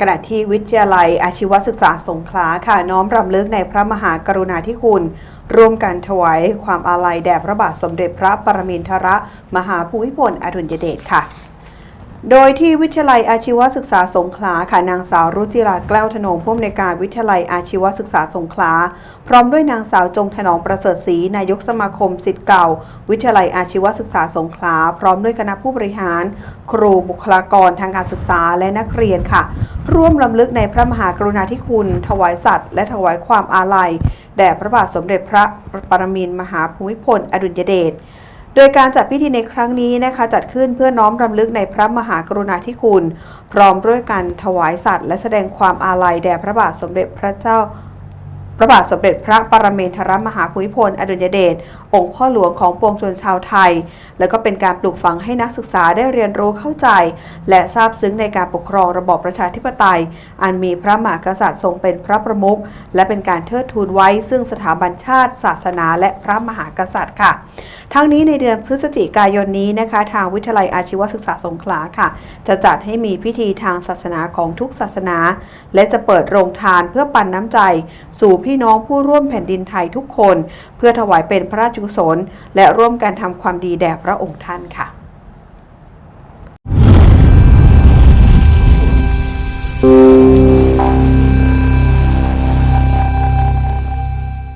ขณะที่วิทยาลัยอาชีวศึกษาสงขลาค่ะน้อมรำลึกในพระมหากรุณาธิคุณ ร่วมกันถวายความอาลัยแด่พระบาทสมเด็จพระปรมินทรมหาภูมิพลอดุลยเดชค่ะ โดยที่วิทยาลัยอาชีวศึกษาสงขลาค่ะนางสาวรุจิราแกล้วธนงผู้อำนวยการวิทยาลัยอาชีวศึกษาสงขลา พร้อมด้วยนางสาวจงถนอมประเสริฐศรีนายกสมาคมสิทธิ์เก่า วิทยาลัยอาชีวศึกษาสงขลา พร้อมด้วยคณะผู้บริหาร ครูบุคลากรทางการศึกษาและนักเรียนค่ะ ร่วมลำลึกในพระมหากรุณาธิคุณ ถวายสัตว์ และถวายความอาลัยแด่พระบาทสมเด็จพระปรมินทรมหาภูมิพลอดุลยเดช โดยการจัดพิธีในครั้งนี้นะคะจัดขึ้นเพื่อน้อมรำลึกในพระมหากรุณาธิคุณ พร้อมด้วยการถวายสัตว์ และแสดงความอาลัยแด่พระบาทสมเด็จพระเจ้า พระบาทสมเด็จพระปรมินทรมหาภูมิพล อดุลยเดช องค์พ่อหลวงของปวงชนชาวไทย และก็เป็นการปลูกฝังให้นักศึกษาได้เรียนรู้เข้าใจ และทราบซึ้งในการปกครองระบอบประชาธิปไตย อันมีพระมหากษัตริย์ทรงเป็นพระประมุข และเป็นการเทิดทูนไว้ ซึ่งสถาบันชาติ ศาสนา และพระมหากษัตริย์ค่ะ ทั้งนี้ในเดือนพฤศจิกายนนี้นะคะ ทางวิทยาลัยอาชีวศึกษาสงขลาค่ะ จะจัดให้มีพิธีทางศาสนาของทุกศาสนา และจะเปิดโรงทานเพื่อปันน้ำใจสู่พี่น้องผู้ร่วมแผ่นดินไทยทุกคน เพื่อถวายเป็นพระราชกุศล และร่วมกันทำความดีแด่พระองค์ท่านค่ะ